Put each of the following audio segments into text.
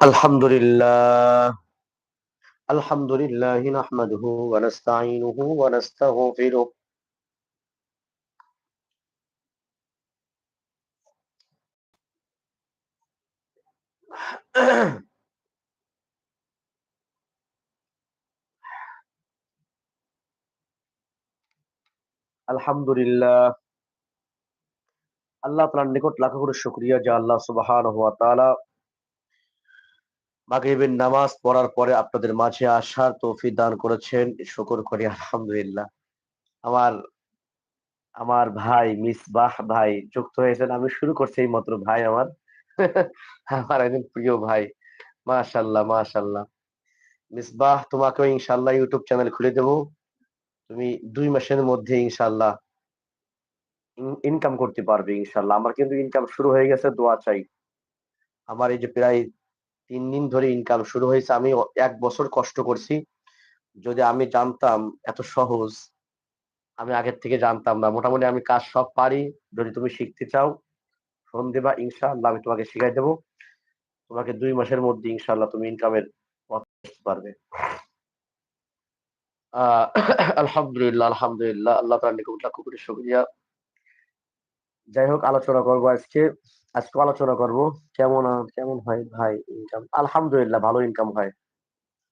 الحمد لله الحمد لله نحمده ونستعينه ونستغفره আলহামদুলিল্লাহ আল্লাহ তালার নিকট লাখো করে শুক্রিয়া যে আল্লাহ সুবাহান হুয়া তাআলা মাগরিবের নামাজ পড়ার পরে আপনাদের মাঝে আসার তৌফিক দান করেছেন। শুকর করি, আলহামদুলিল্লাহ। আমার আমার ভাই মিসবাহ ভাই যুক্ত হয়েছেন। আমি শুরু করছি এই মাত্র ভাই আমার। আমার একজন প্রিয় ভাই। মাশাল্লাহ মাশাল্লাহ মিসবাহ তোমাকেও ইনশাল্লাহ ইউটিউব চ্যানেল খুলে দেবো। তুমি দুই মাসের মধ্যে ইনশাল্লাহ ইনকাম করতে পারবে ইনশাল্লাহ আমার কিন্তু ইনকাম শুরু হয়ে গেছে, দোয়া চাই। আমার এই যে প্রায় তিন দিন ধরে ইনকাম শুরু হয়েছে। আমি এক বছর কষ্ট করছি। যদি আমি জানতাম এত সহজ, আমি আগের থেকে জানতাম না। মোটামুটি আমি কাজ সব পারি। যদি তুমি শিখতে চাও ফোন দেবা, ইনশাআল্লাহ আমি তোমাকে শিখাই দেবো। তোমাকে দুই মাসের মধ্যে ইনশাআল্লাহ তুমি ইনকামের পথ পারবে। আহ, আলহামদুলিল্লাহ আলহামদুলিল্লাহ। আল্লাহ তাআলা নিকট লাখ কোটি শুকরিয়া। যাই হোক, আলোচনা করব আজকে। আজকে আলোচনা করব। কেমন কেমন হয় ভাই ইনকাম আলহামদুলিল্লাহ ভালো ইনকাম হয়।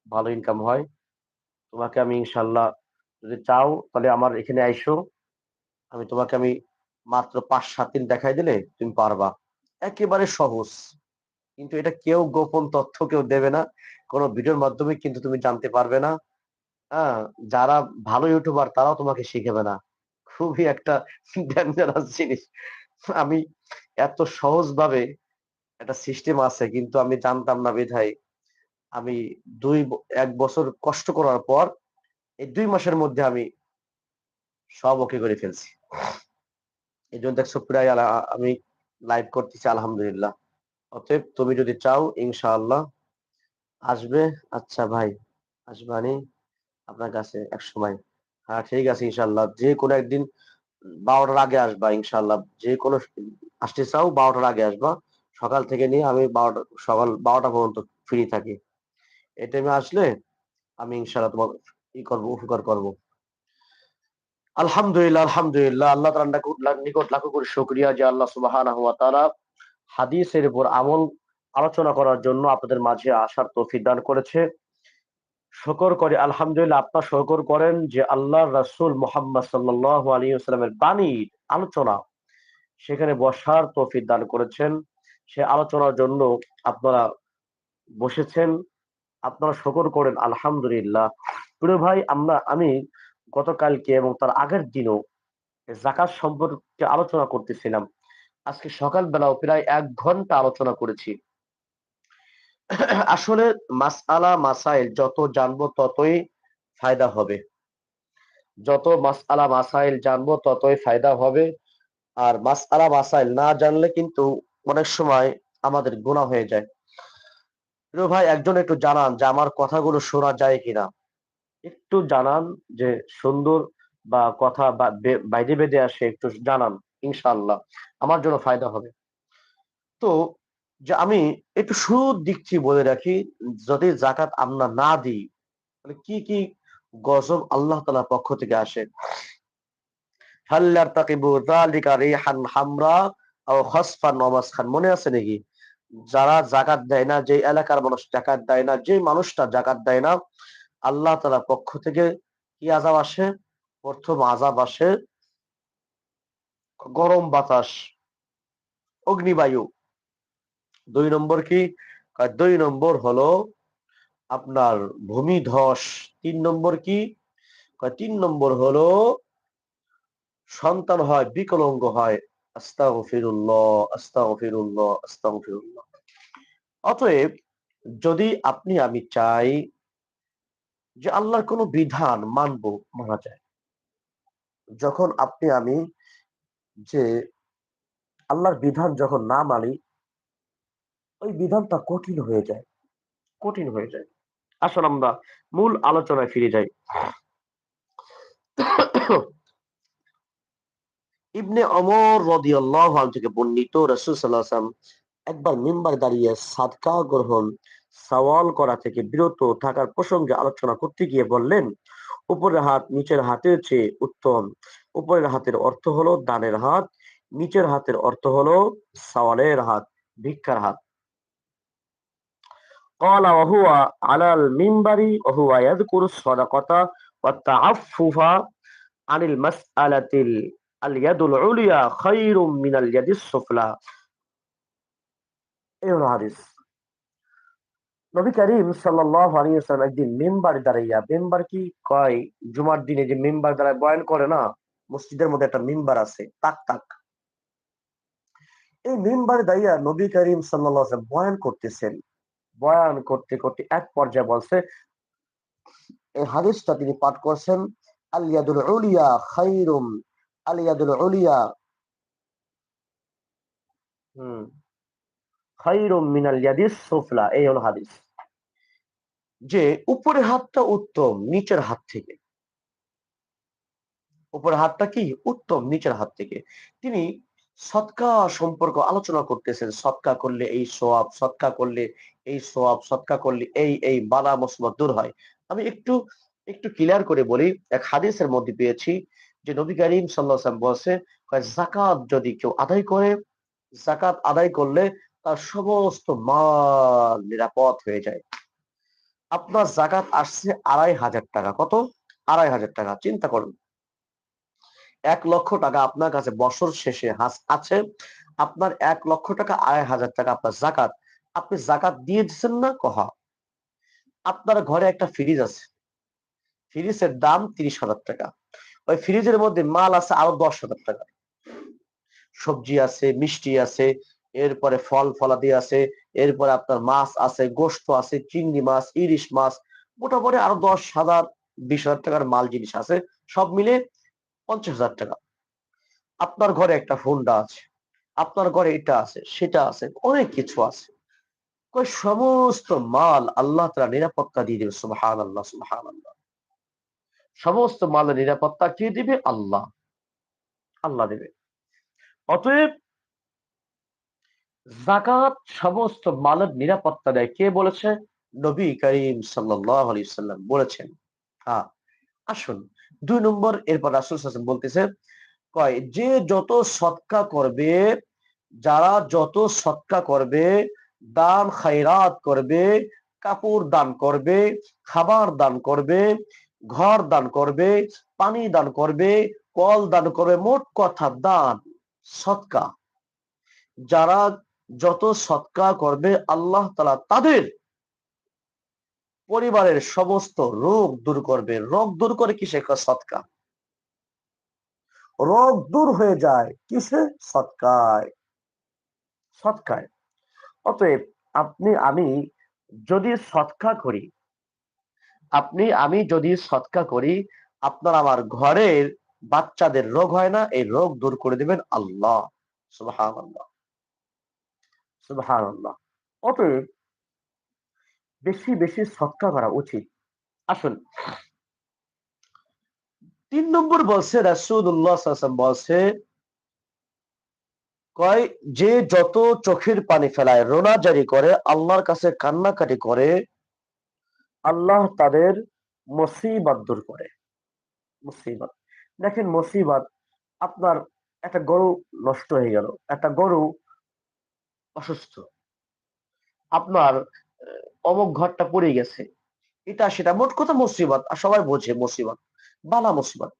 ভালো ইনকাম হয়। তোমাকে আমি ইনশাল্লাহ যদি চাও তাহলে আমার এখানে আইসো। আমি তোমাকে আমি মাত্র পাঁচ সাত দিন দেখাই দিলে তুমি পারবা। একেবারে সহজ। কিন্তু এটা কেউ গোপন তথ্য কেউ দেবে না। কোনো ভিডিওর মাধ্যমে কিন্তু তুমি জানতে পারবে না। হ্যাঁ যারা ভালো ইউটিউবার তারাও তোমাকে শিখাবে না। খুবই একটা ডেঞ্জারাস জিনিস। আমি এত সহজভাবে একটা সিস্টেম আছে, কিন্তু আমি জানতাম না বিধায় আমি দুই এক বছর কষ্ট করার পর এই দুই মাসের মধ্যে আমি সব ওকে করে ফেলছি। এই জন্য দেখছ প্রায় আমি লাইভ করতেছি আলহামদুলিল্লাহ। অতএব তুমি যদি চাও, ইনশাআল্লাহ আসবে। আচ্ছা ভাই, আসবানি আপনার কাছে এক সময়। হ্যাঁ ঠিক আছে ইনশাল্লাহ যে কোনো একদিন বারোটার আগে আসবা ইনশাল্লাহ যে কোনো আসতে চাও, বারোটার আগে আসবা। সকাল থেকে নিয়ে আমি বারোটা, সকাল বারোটা পর্যন্ত ফ্রি থাকি। এই টাইমে আসলে আমি ইনশাল্লাহ তোমার ই করব, উপকার করব। আলহামদুলিল্লাহ আলহামদুলিল্লাহ। আল্লাহ তাআলা নিকট লাখো করে শুকরিয়া যে আল্লাহ তাআলা হাদিসের উপর আমল আলোচনা করার জন্য আপনাদের মাঝে আসার তৌফিক দান করেছে। শকর করে, আলহামদুলিল্লাহ আপনার শকর করেন যে আল্লাহ রাসুল মোহাম্মদ সাল্লাহ আলী বাণীর আলোচনা, সেখানে বসার তৌফিক দান করেছেন। সে আলোচনার জন্য আপনারা বসেছেন, আপনারা শকর করেন, আলহামদুলিল্লাহ। প্রিয় ভাই, আমরা, আমি গতকালকে এবং তার আগের দিনও জাকাত সম্পর্কে আলোচনা করতেছিলাম। আজকে সকালবেলাও প্রায় এক ঘণ্টা আলোচনা করেছি। আসলে মাসআলা, মাসাইল যত জানব ততই ফায়দা হবে। যত মাসআলা, মাসাইল জানব ততই ফায়দা হবে। আর মাসআলা, মাসাইল না জানলে কিন্তু অনেক সময় আমাদের গুণা হয়ে যায়। প্রিয় ভাই, একজন একটু জানান যে আমার কথাগুলো শোনা যায় কিনা। একটু জানান যে সুন্দর বা কথা বাইরে বেঁধে আসে একটু জানান ইনশাল্লাহ আমার জন্য ফায়দা হবে। তো যে আমি একটু শুরুর দিকটি বলে রাখি, যদি জাকাত আমরা না দিই, তাহলে কি কি গজব আল্লাহ তালার পক্ষ থেকে আসে? মনে আছে নাকি? যারা জাকাত দেয় না যে এলাকার মানুষ জাকাত দেয় না যে মানুষটা জাকাত দেয় না, আল্লাহ তালার পক্ষ থেকে কি আজাব আসে? প্রথম আজাব আসে গরম বাতাস, অগ্নিবায়ু। দুই নম্বর কি? দুই নম্বর হলো আপনার ভূমি ধস। তিন নম্বর কি? তিন নম্বর হলো সন্তান হয়, বিকলঙ্গ হয়। আস্তাগফিরুল্লাহ আস্তাগফিরুল্লাহ। অতএব যদি আপনি, আমি চাই যে আল্লাহর কোনো বিধান মানব, মানা যায়। যখন আপনি, আমি যে আল্লাহর বিধান যখন না মানি ওই বিধানটা কঠিন হয়ে যায়। কঠিন হয়ে যায়। আসলে আমরা মূল আলোচনায় ফিরে যাই। ইবনে অমর রদিয়াল্লাহ থেকে বর্ণিত রসুল সাল্লাম একবার মেম্বার দাঁড়িয়ে সাদকা গ্রহণ, সওয়াল করা থেকে বিরত থাকার প্রসঙ্গে আলোচনা করতে গিয়ে বললেন, উপরের হাত নিচের হাতের চেয়ে উত্তম। উপরের হাতের অর্থ হলো দানের হাত, নিচের হাতের অর্থ হলো সওয়ালের হাত, ভিক্ষার হাত। قال وهو على المنبر وهو يذكر الصدقة والتعفف عن المسألة اليد العليا خير من اليد السفلى এই হলো হাদিস নবী করিম সাল্লাল্লাহু আলাইহি ওয়াসাল্লাম একদিন মেম্বার দাঁড়াইয়া মেম্বার কি কয় জুমার দিনে যে মেম্বার দাঁড়ায় বয়ান করে না মসজিদের মধ্যে একটা মেম্বার আছে তাক তাক এই মেম্বার দাঁড়িয়া নবী করিম সাল্লাল্লাহু আলাইহি ওয়াসাল্লাম বয়ান করতেছেন বয়ান করতে করতে এক পর্যায়ে বলছে, এই হাদিসটা তিনি পাঠ করছেন আলিয়াদুল উলিয়া খাইরুম আলিয়াদুল উলিয়া খাইরুম মিনাল ইয়াদিস এই হলো হাদিস। যে উপরের হাতটা উত্তম, নিচের হাত থেকে। উপরের হাতটা কি? উত্তম, নিচের হাত থেকে। তিনি সৎকা সম্পর্ক আলোচনা করতেছেন। সৎকা করলে এই সোয়াব, সৎকা করলে এই সোয়াব, সৎকা করলে এই এই বালা মুসিবত দূর হয়। আমি একটু একটু ক্লিয়ার করে বলি, এক হাদিসের মধ্যে পেয়েছি যে নবী করিম সাল্লাহ বলছে জাকাত যদি কেউ আদায় করে জাকাত আদায় করলে তার সমস্ত মাল নিরাপদ হয়ে যায়। আপনার জাকাত আসছে আড়াই হাজার টাকা। কত? আড়াই হাজার টাকা। চিন্তা করুন। এক লক্ষ টাকা আপনার কাছে বছর শেষে আছে। আপনার এক লক্ষ টাকা আড়াই হাজার টাকা আপনার জাকাত। আপনি জাকাত দিয়ে দিচ্ছেন না কহা? আপনার ঘরে একটা ফ্রিজ আছে। ফ্রিজের দাম তিরিশ হাজার টাকা। ওই ফ্রিজের মধ্যে মাল আছে আরও দশ হাজার টাকা। সবজি আছে, মিষ্টি আছে, এরপরে ফল ফলাদি আছে, এরপরে আপনার মাছ আছে, গোস্ত আছে, চিংড়ি মাছ, ইলিশ মাছ, মোটামুটি আরও দশ হাজার, বিশ হাজার টাকার মাল জিনিস আছে। সব মিলে পঞ্চাশ হাজার টাকা। আপনার ঘরে একটা ফোনটা আছে, আপনার ঘরে এটা আছে, সেটা আছে, অনেক কিছু আছে। সমস্ত মাল আল্লাহ তারা নিরাপত্তা দিয়ে দেবে সুবহান আল্লাহ সুবহান আল্লাহ সমস্ত মালের নিরাপত্তা কে দিবে? আল্লাহ। আল্লাহ দেবে। অতএব জাকাত সমস্ত মালের নিরাপত্তা দেয়। কে বলেছে? নবী করিম সাল্লাম বলেছেন। হ্যাঁ আসুন। দুই নম্বর, এরপর রাসুল হাসান বলতেছে, কয়, যে যত সৎকা করবে, যারা যত সৎকা করবে, দান খাইরাত করবে, কাপড় দান করবে, খাবার দান করবে, ঘর দান করবে, পানি দান করবে, কল দান করবে, মোট কথা দান, সৎকা। যারা যত সৎকা করবে, আল্লাহ তালা তাদের পরিবারের সমস্ত রোগ দূর করবে। রোগ দূর করে কিসে? সৎকা। রোগ দূর হয়ে যায় কিসে? সৎকায়। সৎকায়। অতএব আপনি, আমি যদি সৎকা করি, আপনি, আমি যদি সৎকা করি, আপনার আমার ঘরের বাচ্চাদের রোগ হয় না, এই রোগ দূর করে দেবেন আল্লাহ। সুবহান আল্লাহ অতএব বেশি বেশি সৎকা করা উচিত। আসুন। তিন নম্বর বলছে রাসুল্লাহ বলছে, কয়, যে যত চোখের পানি ফেলায়, রোনা জারি করে, আল্লাহর কাছে কান্নাকাটি করে, আল্লাহ তাদের মুসিবত দূর করে। মুসিবত। দেখেন মুসিবত, আপনার একটা গরু নষ্ট হয়ে গেল, একটা গরু অসুস্থ। আপনার অমুক ঘরটা পড়ে গেছে। এটা সেটা মোট কথা মুসিবত, আর সবাই বোঝে মুসিবত, বালা মুসিবত।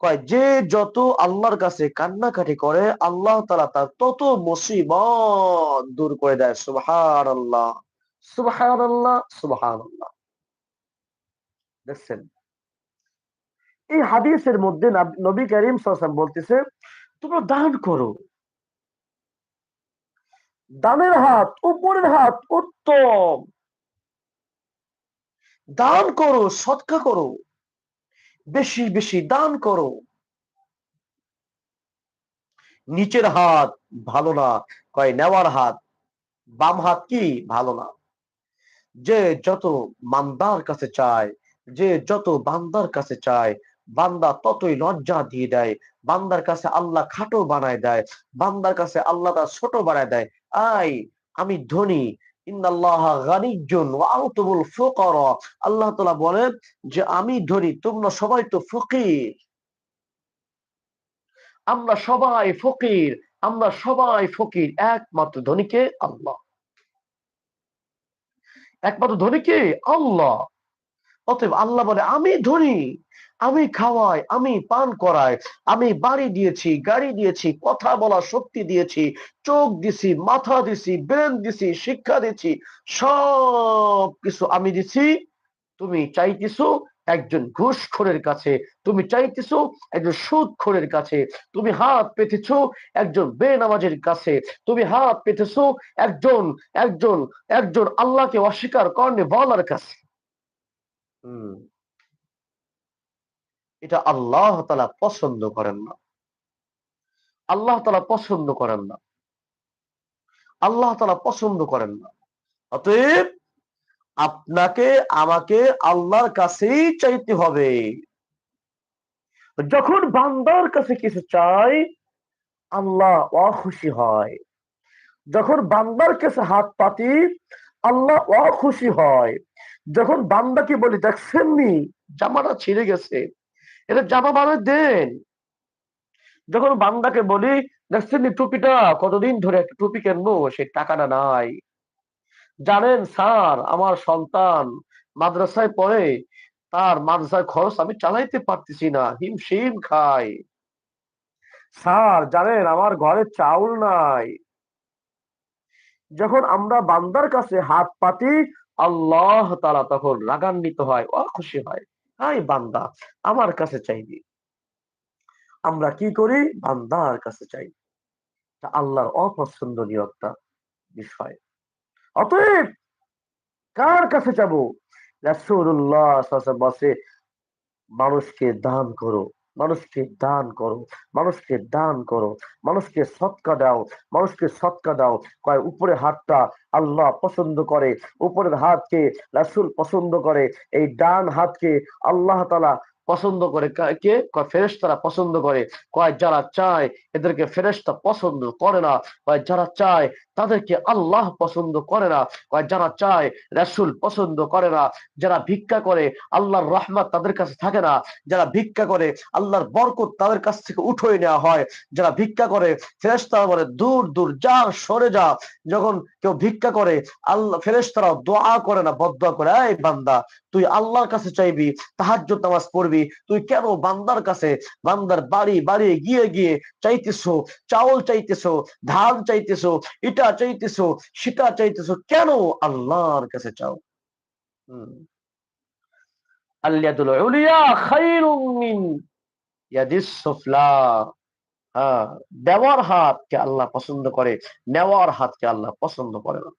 কয়, যে যত আল্লাহর কাছে কান্নাকাটি করে, আল্লাহ তালা তার তত মুসিবত দূর করে দেয়। সুবহান আল্লাহ সুবহান আল্লাহ সুবহান আল্লাহ দেখছেন? এই হাদিসের মধ্যে নবী করিম সাল্লাম বলতেছে, তোমরা দান করো। দানের হাত, উপরের হাত উত্তম। দান করো, সৎকা করো। বেশি বেশি দান করো। নিচের হাত ভালো না, কয় নেওয়ার হাত, বাম হাত কি ভালো না? যে যত মান্দার কাছে চায়, যে যত বান্দার কাছে চায় বান্দা ততই লজ্জা দিয়ে দেয়, বান্দার কাছে আল্লাহ খাটো বানায় দেয়, বান্দার কাছে আল্লাহ তার ছোট বানায় দেয়। আই, আমি ধনী। আল্লাহ বলেন যে, আমি ধরি তোমরা সবাই তো ফকির। আমরা সবাই ফকির, আমরা সবাই ফকির। একমাত্র ধনীকে আল্লাহ। একমাত্র ধনীকে আল্লাহ। অতএব আল্লাহ বলে, আমি ধনী। আমি খাওয়াই, আমি পান করাই, আমি বাড়ি দিয়েছি, গাড়ি দিয়েছি, কথা বলার শক্তি দিয়েছি, চোখ দিছি, মাথা দিছি, ব্রেন দিছি, শিক্ষা দিছি সব কিছু আমি দিছি। তুমি চাইতেছো একজন ঘুষখোরের কাছে, তুমি চাইতেছো একজন সুদখোরের কাছে, তুমি হাত পেতেছ একজন বেনামাজের কাছে, তুমি হাত পেতেছ একজন একজন একজন আল্লাহকে অস্বীকার করনে বলার কাছে। হম। এটা আল্লাহ তালা পছন্দ করেন না। আল্লাহ তালা পছন্দ করেন না। আল্লাহ তালা পছন্দ করেন না। অতএব আপনাকে, আমাকে আল্লাহর কাছেই চাইতে হবে। যখন বান্দার কাছে কিছু চাই, আল্লাহ অখুশি হয়। যখন বান্দার কাছে হাত পাতি, আল্লাহ অখুশি হয়। যখন বান্দাকে বলি দেখছেননি জামাটা ছিঁড়ে গেছে। এটা জামা বানায় দেন। যখন বান্দাকে বলি, দেখছেন টুপিটা? কতদিন ধরে একটা টুপি কেনবো? সেই টাকাটা নাই। জানেন, স্যার, আমার সন্তান মাদ্রাসায় পড়ে, তার মাদ্রাসায় খরচ আমি চালাইতে পারতেছি না হিম হিমশিম খাই স্যার, জানেন, আমার ঘরে চাউল নাই। যখন আমরা বান্দার কাছে হাত পাতি, আল্লাহ তারা তখন রাগান্বিত হয় ও খুশি হয়। হাই বান্দা, আমার কাছে চাইবি। আমরা কি করি? বান্দার কাছে চাই। আল্লাহর অপছন্দনীয় একটা বিষয়। অতএব কার কাছে যাব? রাসূলুল্লাহ বসে মানুষকে দান করো। মানুষকে দান করো, মানুষকে দান করো, মানুষকে সৎকা দাও, মানুষকে সৎকা দাও। কয় উপরে হাতটা আল্লাহ পছন্দ করে, উপরের হাতকে রাসুল পছন্দ করে, এই ডান হাতকে আল্লাহ তালা পছন্দ করে। কে ফেরেস্তারা পছন্দ করে। কয়, যারা চায় এদেরকে ফেরেস্তা পছন্দ করে না, কয়, যারা চায় তাদেরকে আল্লাহ পছন্দ করে না। যারা চায় রাসুল পছন্দ করে না, যারা ভিক্ষা করে আল্লাহর রহমত তাদের কাছে থাকে না, যারা ভিক্ষা করে আল্লাহর বরকত তাদের কাছ থেকে উঠোয় নেওয়া হয়, যারা ভিক্ষা করে ফেরেস্তারা বলে, দূর দূর যা, সরে যা। যখন কেউ ভিক্ষা করে, আল্লাহ ফেরেস্তারাও দোয়া করে না বদয়া করে, এই বান্দা, তুই আল্লাহর কাছে চাইবি তাহাজ নামাজ পড়বি, তুই কেন বান্দার কাছে, বান্দার বাড়ি বাড়ি গিয়ে গিয়ে চাইতেছো, চাউল চাইতেছো, ধান চাইতেছো এটা চাইতেছো, সেটা চাইতেছো, কেন আল্লাহর কাছে চাও? হ্যাঁ আল্লাহ পছন্দ করে, নেওয়ার আল্লাহ পছন্দ করে না।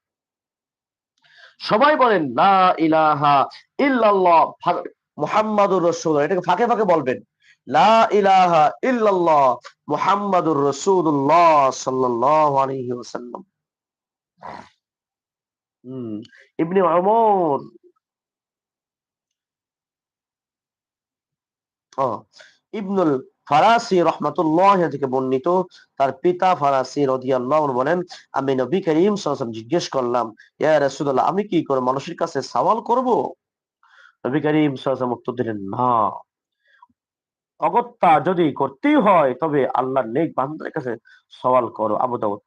সবাই বলেন, লা ইলাহা ইল্লাল্লাহ মুহাম্মাদুর রাসূল এটাকে ফাঁকে ফাঁকে বলবেন। লা ইলাহা ইল্লাল্লাহ মুহাম্মাদুর রাসূলুল্লাহ সাল্লাল্লাহু আলাইহি ওয়াসাল্লাম। হুম, ইবনে ওমর। ইবনুল ফারাসি রহমাতুল্লাহ থেকে বর্ণিত তার পিতা ফারাসি রদিয়াল্লাহ বলেন, আমি নবী করিম জিজ্ঞেস করলাম, ইয়া রাসূলুল্লাহ, আমি কি করে মানুষের কাছে সওয়াল করব? নবী করিম উত্তর দিলেন, না। অগত্যা যদি করতেই হয়, তবে আল্লাহর নেক বান্দার কাছে সওয়াল করো। আবু দাউদ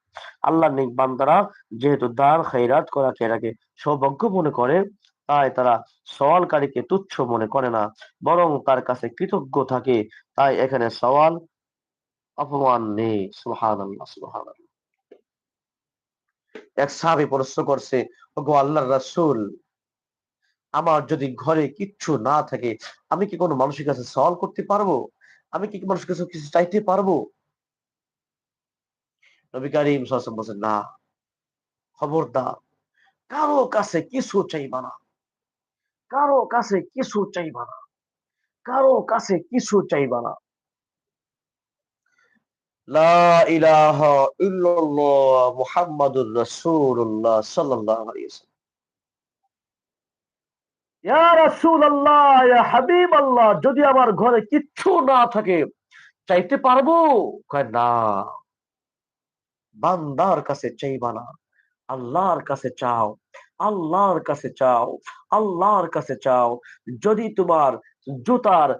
আল্লাহর নেক বান্দারা যেহেতু দান খাইরাত করাকে এটাকে সৌভাগ্য মনে করে, তাই তারা সওয়ালকারীকে তুচ্ছ মনে করে না, বরং তার কাছে কৃতজ্ঞ থাকে, তাই এখানে সওয়াল অপমান নেই সুহান আল্লাহ সুহান এক সাহাবি প্রশ্ন করছে, ওগো আল্লাহর রাসূল, আমার যদি ঘরে কিচ্ছু না থাকে, আমি কি কোনো মানুষের কাছে সওয়াল করতে পারব? আমি কি মানুষের কাছে কিছু চাইতে পারব? নবী করিম বলছেন, না, খবরদার, কারও কাছে কিছু চাইবা না। কারও কাছে কিছু চাইবা না। কারও কাছে কিছু চাইবা না। যদি আমার ঘরে কিচ্ছু না থাকে, চাইতে পারব? না। বান্দার কাছে চাইবা না। আল্লাহর কাছে চাও, আল্লাহর কাছে চাও, আল্লাহর কাছে চাও। যদি তোমার জুতার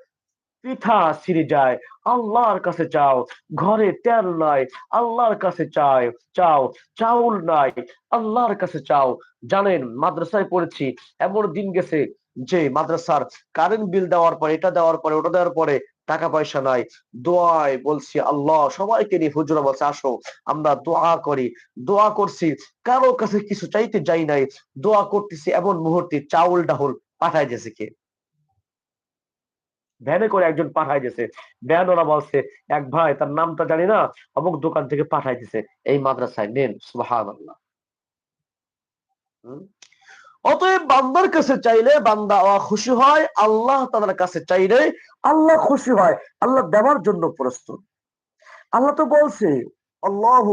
পিঠা ছিঁড়ে যায়, আল্লাহর কাছে চাও। ঘরে তেল নাই, আল্লাহর কাছে চাই, চাও। চাউল নাই, আল্লাহর কাছে চাও। জানেন, মাদ্রাসায় পড়েছি, এমন দিন গেছে যে মাদ্রাসার কারেন্ট বিল দেওয়ার পরে, এটা দেওয়ার পরে, ওটা দেওয়ার পরে টাকা পয়সা নাই, দোয়ায় বলছি, আল্লাহ, সবাইকে নিয়ে হুজুরা বলছে, আসো, আমরা দোয়া করি। দোয়া করছি, কারও কাছে কিছু চাইতে যাই নাই, দোয়া করতেছি, এমন মুহূর্তে চাউল ডাহুল পাঠায় গেছে কে? ভ্যানে করে একজন পাঠাই দিয়েছে। ভ্যান ওরা বলছে, এক ভাই, তার নামটা জানি না, অমুক দোকান থেকে পাঠাই দিছে এই মাদ্রাসায় নেন সুবাহান আল্লাহ অতএব বান্দার কাছে চাইলে বান্দা খুশি হয়, আল্লাহ তাদের কাছে চাইলে আল্লাহ খুশি হয়, আল্লাহ দেওয়ার জন্য প্রস্তুত। আল্লাহ তো বলছে, আল্লাহ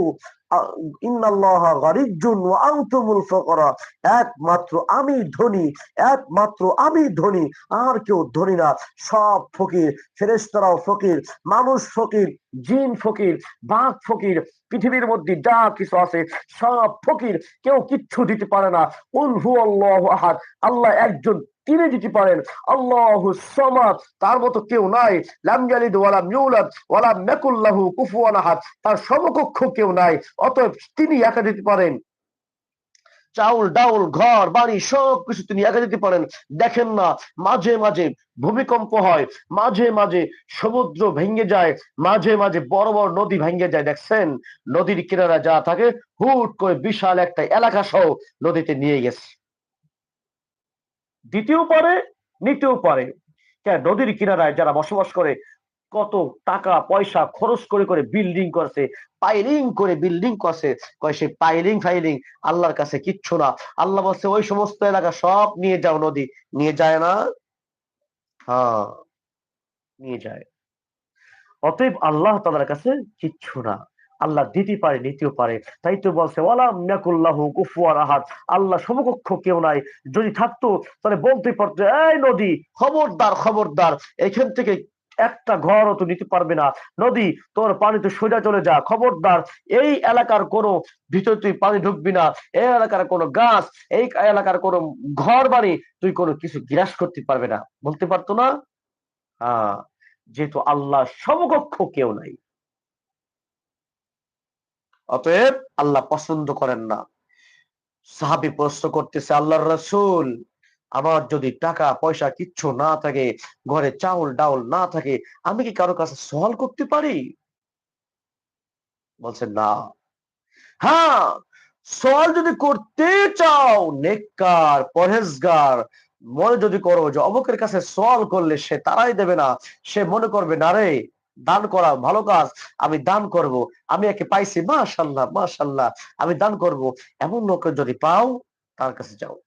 একমাত্র আমি ধনী, একমাত্র আমি ধনী, আর কেউ ধনী না। সব ফকির ফেরেস্তারাও ফকির, মানুষ ফকির, জিন ফকির, বাঘ ফকির, পৃথিবীর মধ্যে যা কিছু আছে সব ফকির। কেউ কিচ্ছু দিতে পারে না। আহাদ। আল্লাহ একজন তিনি দিতে পারেন? আল্লাহ সমাদ। তার মতো কেউ নাই। লামজালিদ ওয়ালাম ইউলাদ ওয়ালাম মেকুল্লাহু কুফুয়ান আহাদ। তার সমকক্ষ কেউ নাই। অতএব তিনি একা দিতে পারেন। চাউল, ডাউল, ঘর, বাড়ি, সব কিছু তিনি একা দিতে পারেন। দেখেন না, মাঝে মাঝে ভূমিকম্প হয়। মাঝে মাঝে সমুদ্র ভেঙে যায়। মাঝে মাঝে বড় বড় নদী ভেঙে যায়। দেখছেন? নদীর কিনারা যা থাকে, হুট করে বিশাল একটা এলাকা সহ নদীতে নিয়ে গেছে। দ্বিতীয় পারে, নিতেও পারে। নদীর কিনারায় যারা বসবাস করে, কত টাকা, পয়সা খরচ করে করে বিল্ডিং করছে পাইলিং করে বিল্ডিং করছে, কয় সে পাইলিং ফাইলিং আল্লাহর কাছে কিচ্ছু না। আল্লাহ বলছে, ওই সমস্ত এলাকা সব নিয়ে যাও নদী। নিয়ে যায় না? হ্যাঁ নিয়ে যায়। অতএব আল্লাহ তাদের কাছে কিচ্ছু না। আল্লাহ দিতে পারে, নিতেও পারে। তাই তো বলছে আল্লাহ সমকক্ষ কেউ নাই। যদি থাকতো, তাহলে বলতে পারতো, এই নদী, খবরদার খবরদার, এখান থেকে একটা ঘরও তো নিতে পারবে না। নদী, তোর পানি তো সোজা চলে যা, খবরদার, এই এলাকার কোনো ভিতরে তুই পানি ঢুকবি না। এই এলাকার কোনো গাছ, এই এলাকার কোনো ঘর বাড়ি তুই কোনো কিছু গ্রাস করতে পারবে না। বলতে পারতো না? হ্যাঁ যেহেতু আল্লাহ সমকক্ষ কেউ নাই। অতএব আল্লাহ পছন্দ করেন না। সাহাবি প্রশ্ন করতেছে, আল্লাহর রসুল, আমার যদি টাকা, পয়সা কিচ্ছু না থাকে, ঘরে চাউল, ডাউল না থাকে, আমি কি কারও কাছে সহল করতে পারি? বলছে, না। হ্যাঁ সওয়াল যদি করতে চাও, নেককার, পরহেজগার, মনে যদি করো যে অবকের কাছে সওয়াল করলে সে তারাই দেবে না, সে মনে করবে, না রে দান করা, ভালো কাজ, আমি দান করব। আমি একে পাইছি, মাশাল্লাহ মাশাল্লাহ, আমি দান করব। এমন লোকের যদি পাও, তার কাছে যাও।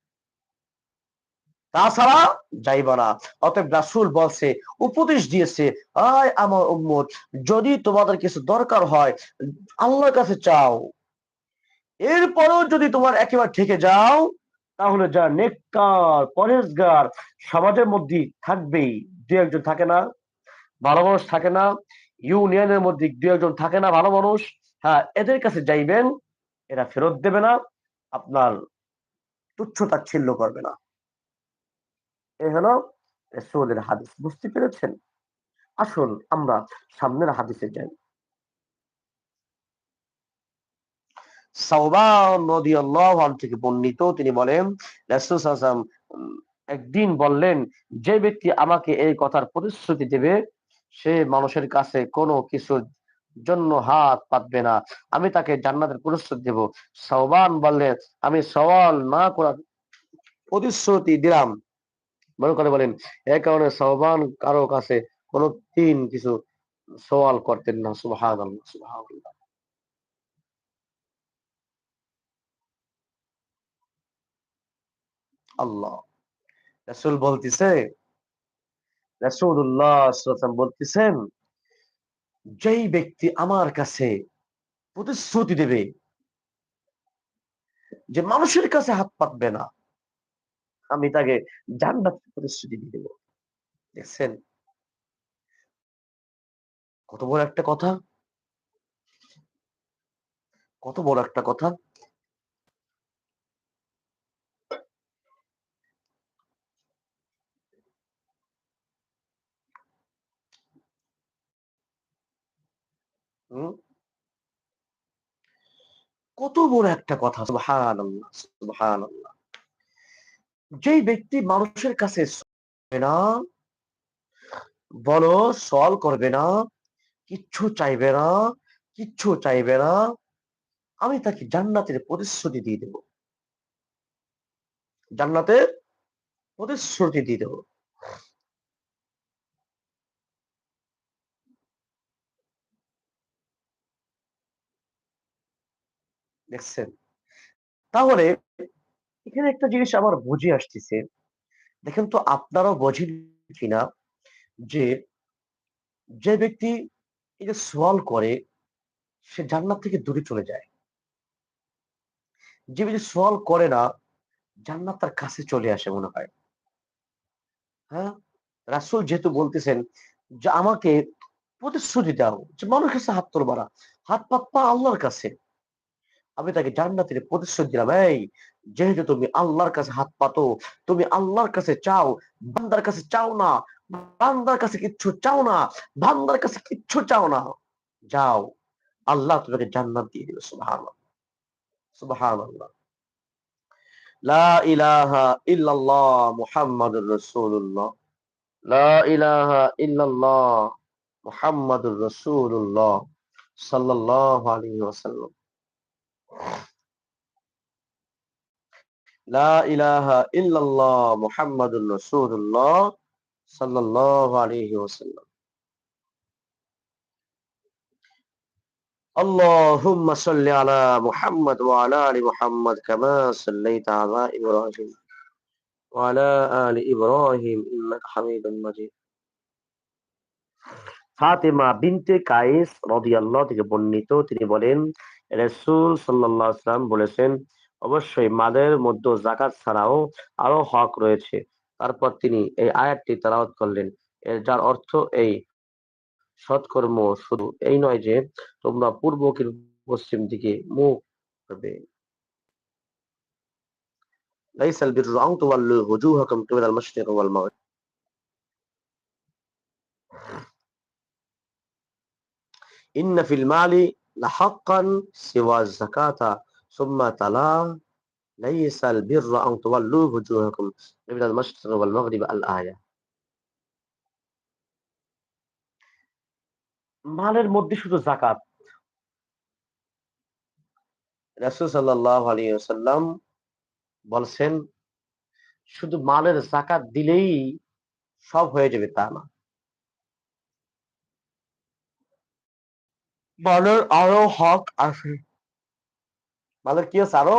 তাছাড়া যাইবা না। অতএব রাসুল বলছে, উপদেশ দিয়েছে, আয় আমার উম্মত, যদি তোমাদের কিছু দরকার হয়, আল্লাহর কাছে চাও। এরপরেও যদি তোমার একেবারে থেকে যাও, তাহলে যা নেককার পরেশগার সমাজের মধ্যে থাকবেই। দু একজন থাকে না ভালো মানুষ থাকে না, ইউনিয়নের মধ্যে দু একজন থাকে না ভালো মানুষ হ্যাঁ এদের কাছে যাইবেন, এরা ফেরত দেবে না, আপনার তুচ্ছ তাচ্ছিল্য করবে না। এ হলো রসুলের হাদিস, বুঝতে পেরেছেন? আসুন আমরা সামনের হাদিসে যাই। থেকে বর্ণিত, তিনি বলেন একদিন বললেন, যে ব্যক্তি আমাকে এই কথার প্রতিশ্রুতি দেবে সে মানুষের কাছে কোনো কিছুর জন্য হাত পাতবে না। আমি তাকে জান্নাতের প্রতিশ্রুতি দেব। সৌবান বললেন আমি সওয়াল না করার প্রতিশ্রুতি দিলাম। মনে করে বলেন, এ কারণে সহবান কারও কাছে কোন দিন কিছু সওয়াল করতেন না। সুবাহান আল্লাহ। রসুল বলতেছে রসুল্লাহ বলতেছেন, যেই ব্যক্তি আমার কাছে প্রতিশ্রুতি দেবে যে মানুষের কাছে হাত পাতবে না, আমি তাকে জান্নাত প্রতিশ্রুতি দিয়ে দেব। দেখছেন? কত বড় একটা কথা? কত বড় একটা কথা? কত বড় একটা কথা। সুবহান আল্লাহ ব্যক্তি মানুষের কাছে না, বলো সল করবে না, কিচ্ছু চাইবে না, কিচ্ছু চাইবে না, আমি তাকে জান্নাতের প্রতিশ্রুতি দিয়ে দেব। জান্নাতের প্রতিশ্রুতি দিয়ে দেব। দেখছেন? তাহলে এখানে একটা জিনিস আমার বুঝে আসতেছে। দেখেন তো আপনারাও বোঝেন কিনা যে যে ব্যক্তি এই যে সোয়াল করে, সে জান্নাত থেকে দূরে চলে যায়। যে ব্যক্তি সোয়াল করে না, জান্নাত তার কাছে চলে আসে মনে হয়। হ্যাঁ? রাসুল যেহেতু বলতেছেন যে, আমাকে প্রতিশ্রুতি দাও যে, মানুষের কাছে হাত তোলবা না। হাত পাত পা আল্লাহর কাছে। আমি তাকে জান্নাতের প্রতিশ্রুতি দিলাম, এই, যেহেতু তুমি আল্লাহর কাছে হাত পাতো, তুমি আল্লাহর কাছে চাও, বান্দার কাছে চাও না, বান্দার কাছে কিচ্ছু চাও না, বান্দার কাছে কিচ্ছু চাও না, যাও, আল্লাহ তোমাকে জান্নাত দিয়ে দিবে সুবহান সুবহান আল্লাহ লা ইলাহা ইল্লাল্লাহ মুহাম্মাদুর রাসূলুল্লাহ, লা ইলাহা ইল্লাল্লাহ মুহাম্মাদুর রাসূলুল্লাহ সাল্লাল্লাহু আলাইহি ওয়াসাল্লাম লা ইলাহা ইল্লাল্লাহ মুহাম্মাদুর রাসূলুল্লাহ সাল্লাল্লাহু আলাইহি ওয়াসাল্লাম اللهم صل على محمد وعلى ال محمد كما صليت على ابراهيم وعلى ال ابراهيم انك حميد مجيد ফাতেমা বিনতে কায়েস রাদিয়াল্লাহু থেকে বর্ণিত তিনি বলেন রাসূল সাল্লাল্লাহু আলাইহি সাল্লাম বলেছেন অবশ্যই মালের মধ্যে জাকাত ছাড়াও আরো হক রয়েছে তারপর তিনি এই আয়াতটি তেলাওয়াত করলেন এর যার অর্থ এই সৎকর্ম শুধু এই নয় যে তোমরা পূর্ব কি পশ্চিম দিকে মুখ করবে ليس البر أن تولوا وجوهكم قبل المشرق والمغرب إن في المال لحقا سوى الزكاة ثم تلا ليس البر أن تولوا وجوهكم قبل المشرق والمغرب الآية মালের মধ্যে শুধু জাকাত রাসূল সাল্লাল্লাহু আলাইহি ওয়াসাল্লাম বলছেন শুধু মালের জাকাত দিলেই সব হয়ে যাবে তা না মালের আরও হক আছে। মালের কি আছে? আরও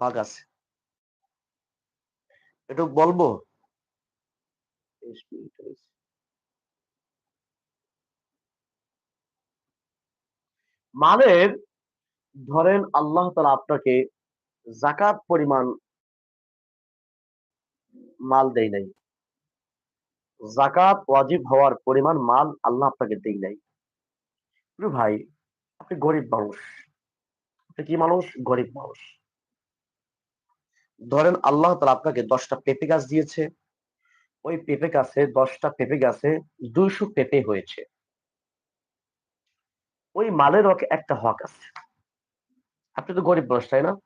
হক আছে। একটু বলব? মালের ধরেন আল্লাহ তালা আপনাকে জাকাত পরিমাণ মাল দেয় নাই। জাকাত ওয়াজিব হওয়ার পরিমাণ মাল আল্লাহ আপনাকে দেই নাই। ভাই, আপনি গরিব মানুষ। আপনি কি মানুষ? গরিব মানুষ। ধরেন আল্লাহ তালা আপনাকে দশটা পেঁপে গাছ দিয়েছে। ওই পেঁপে গাছে, দশটা পেঁপে গাছে দুইশো পেঁপে হয়েছে। ওই মালের একটা হক আছে। আপনি তো গরিব মানুষ, তাই না?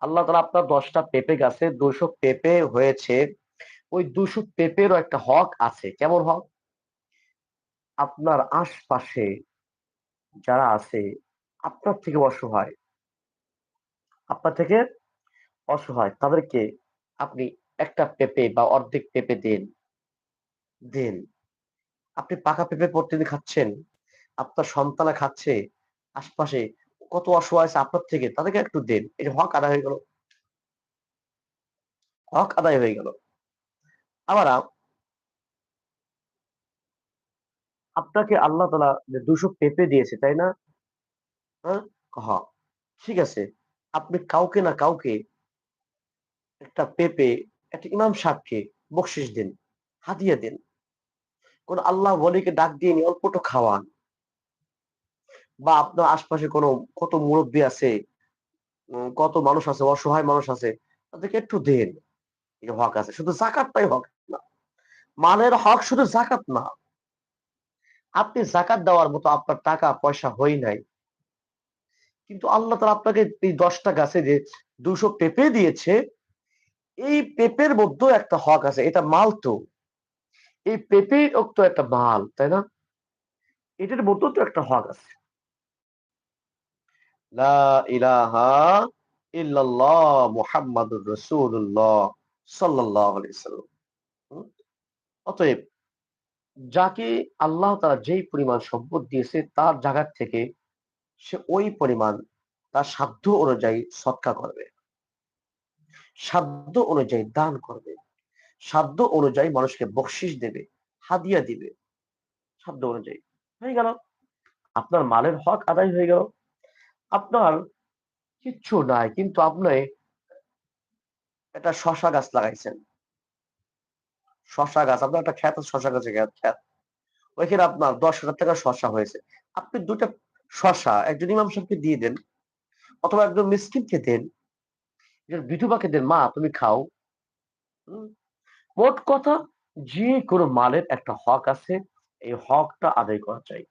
আল্লাহ তালা আপনার দশটা পেঁপে গাছে দুশো পেঁপে হয়েছে। ওই দুশো পেঁপেরও একটা হক আছে। কেমন হক? আপনার আশপাশে যারা আছে, আপনার থেকে অসহায়। আপনার থেকে অসহায়। তাদেরকে আপনি একটা পেঁপে বা অর্ধেক পেঁপে দেন। দেন। আপনি পাকা পেঁপে প্রতিদিন খাচ্ছেন, আপনার সন্তানা খাচ্ছে, আশপাশে কত অসহায় আছে আপনার থেকে, তাদেরকে একটু দেন। এটা হক আদায় হয়ে গেল। হক আদায় হয়ে গেল। আবার আপনাকে আল্লাহ তালা দুশো পেঁপে দিয়েছে, তাই না? হ্যাঁ? ঠিক আছে। আপনি কাউকে না কাউকে একটা পেঁপে, একটা ইমাম সাহেবকে বকশিস দিন হাতিয়ে দিন। কোন আল্লাহ বলিকে ডাক দিয়ে নিয়ে অল্পটা খাওয়ান। বা আপনার আশপাশে কোনো কত মুরব্বী আছে কত মানুষ আছে, অসহায় মানুষ আছে, তাদেরকে একটু দেন। হক আছে। শুধু জাকাতটাই হক না। মালের হক শুধু জাকাত না। আপনি জাকাত দেওয়ার মতো আপনার টাকা, পয়সা হয় নাই। কিন্তু আল্লাহ তালা আপনাকে এই দশটা গাছে যে দুশো পেঁপে দিয়েছে, এই পেঁপের মধ্যেও একটা হক আছে, এটা মাল তো। এই পেঁপে তো একটা মাল, তাই না? এটার মধ্যেও তো একটা হক আছে। অতএব যাকে আল্লাহ তারা যেই পরিমাণ সম্পদ দিয়েছে তার জায়গার থেকে সে ওই পরিমাণ তার সাধ্য অনুযায়ী সৎকা করবে। সাধ্য অনুযায়ী দান করবে। সাধ্য অনুযায়ী মানুষকে বকশিস দেবে, হাদিয়া দিবে। সাধ্য অনুযায়ী। হয়ে গেল। আপনার মালের হক আদায় হয়ে গেল। আপনার কিচ্ছু নাই, কিন্তু আপনি একটা শশা গাছ লাগাইছেন। শশা গাছ, আপনার একটা খ্যাত শশা গাছে খ্যাত ওইখানে আপনার দশ হাজার টাকা শশা হয়েছে। আপনি দুটা শশা একজন ইমাম সাহেবকে দিয়ে দেন, অথবা একজন মিসকিনকে দেন বিধবাকে দেন, মা, তুমি খাও। মোট কথা, যে কোনো মালের একটা হক আছে, এই হকটা আদায় করা চাই।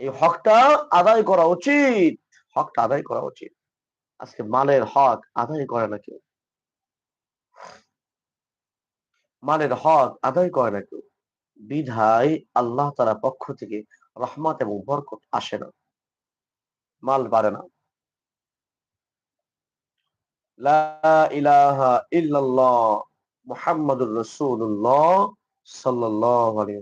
এই হকটা আদায় করা উচিত। হকটা আদায় করা উচিত। আজকে মালের হক আদায় করে না কেউ। মালের হক আদায় করে না কেউ। বিধায় আল্লাহ তারা পক্ষ থেকে রহমত এবং বরকত আসে না। মাল বাড়ে না। ইল্লাল্লাহ মুহাম্মাদুর রাসূলুল্লাহ সাল্লাল্লাহু আলাইহি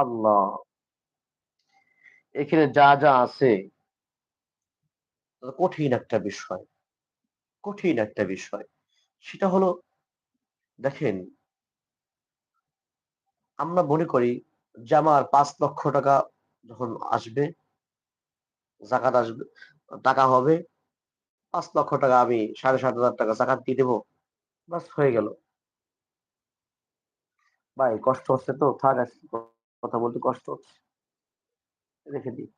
আল্লাহ এখানে যা যা আছে কঠিন একটা বিষয়। কঠিন একটা বিষয়। সেটা হলো, দেখেন, আমরা মনে করি যে আমার পাঁচ লক্ষ টাকা যখন আসবে, জাকাত আসবে, টাকা হবে, পাঁচ লক্ষ টাকা আমি সাড়ে সাত হাজার টাকা জাকাত দিয়ে দেবো। বাস হয়ে গেল। ভাই, কষ্ট হচ্ছে তো, থাক কথা বলতে কষ্ট রেখে দিই।